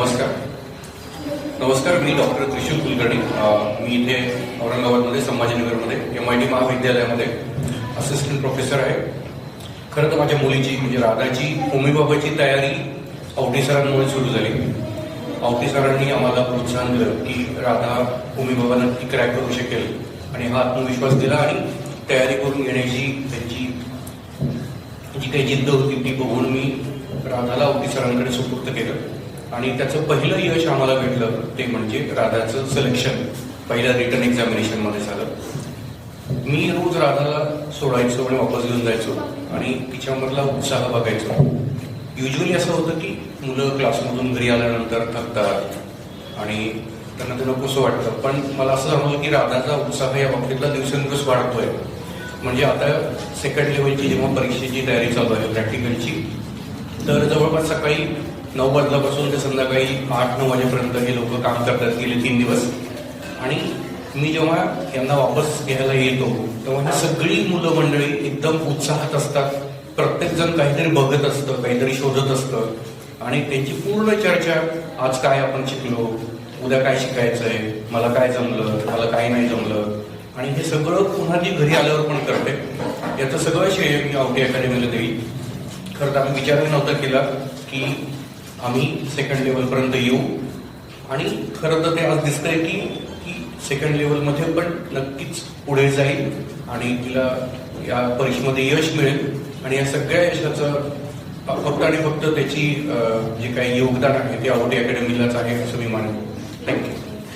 नमस्कार. नमस्कार मी डॉक्टर त्रिशूल कुलकर्णी. मी इथे औरंगाबादमध्ये संभाजीनगरमध्ये एम आय डी महाविद्यालयामध्ये असिस्टंट प्रोफेसर आहे. खरं तर माझ्या मुलीची म्हणजे राधाची होमीबाबाची तयारी आवटी सरांमुळे सुरू झाली. आवटी सरांनी आम्हाला प्रोत्साहन दिलं की राधा होमीबाबा नक्की क्रॅक करू शकेल आणि हा आत्मविश्वास दिला आणि तयारी करून घेण्याची त्यांची जी काही जिद्द होती ती बघून मी राधाला आवटी सरांकडे सुपूर्त केलं. आणि त्याचं पहिलं यश आम्हाला भेटलं ते म्हणजे राधाचं सिलेक्शन पहिल्या रिटर्न एक्झामिनेशनमध्ये झालं. मी रोज राधाला सोडायचो आणि वापस घेऊन जायचो आणि तिच्यामधला उत्साह बघायचो. युजली असं होतं की मुलं क्लासमधून घरी आल्यानंतर थकतात आणि त्यांना ते नकोसं वाटतं. पण मला असं जाणवलं की राधाचा उत्साह या बाबतीतला दिवसेंदिवस वाढतोय. म्हणजे आता सेकंड लेवलची जेव्हा परीक्षेची तयारी चालू आहे प्रॅक्टिकलची तर जवळपास सकाळी नऊ वाजल्यापासून ते संध्याकाळी आठ नऊ वाजेपर्यंत हे लोक काम करतात गेले तीन दिवस. आणि मी जेव्हा यांना वापस घ्यायला येतो तेव्हा ही सगळी मुलं मंडळी एकदम उत्साहात असतात. प्रत्येक जण काहीतरी बघत असतं काहीतरी शोधत असतं. आणि त्यांची पूर्ण चर्चा आज काय आपण शिकलो उद्या काय शिकायचंय मला काय जमलं मला काय नाही जमलं. आणि हे सगळं पुन्हा ती घरी आल्यावर पण करते. याचं सगळं श्रेय मी आवटी अकॅडमीला देईल. खरं तर आम्ही विचारही नव्हता केला की आम्ही सेकंड लेवलपर्यंत येऊ. आणि खरं तर ते आज दिसतंय की की सेकंड लेवलमध्ये पण नक्कीच पुढे जाईल आणि तिला या परीक्षेमध्ये यश मिळेल. आणि या सगळ्या यशाचं फक्त आणि फक्त त्याची जे काही योगदान आहे ते आवटी अकॅडमीलाच आहे असं मी मानतो थँक्यू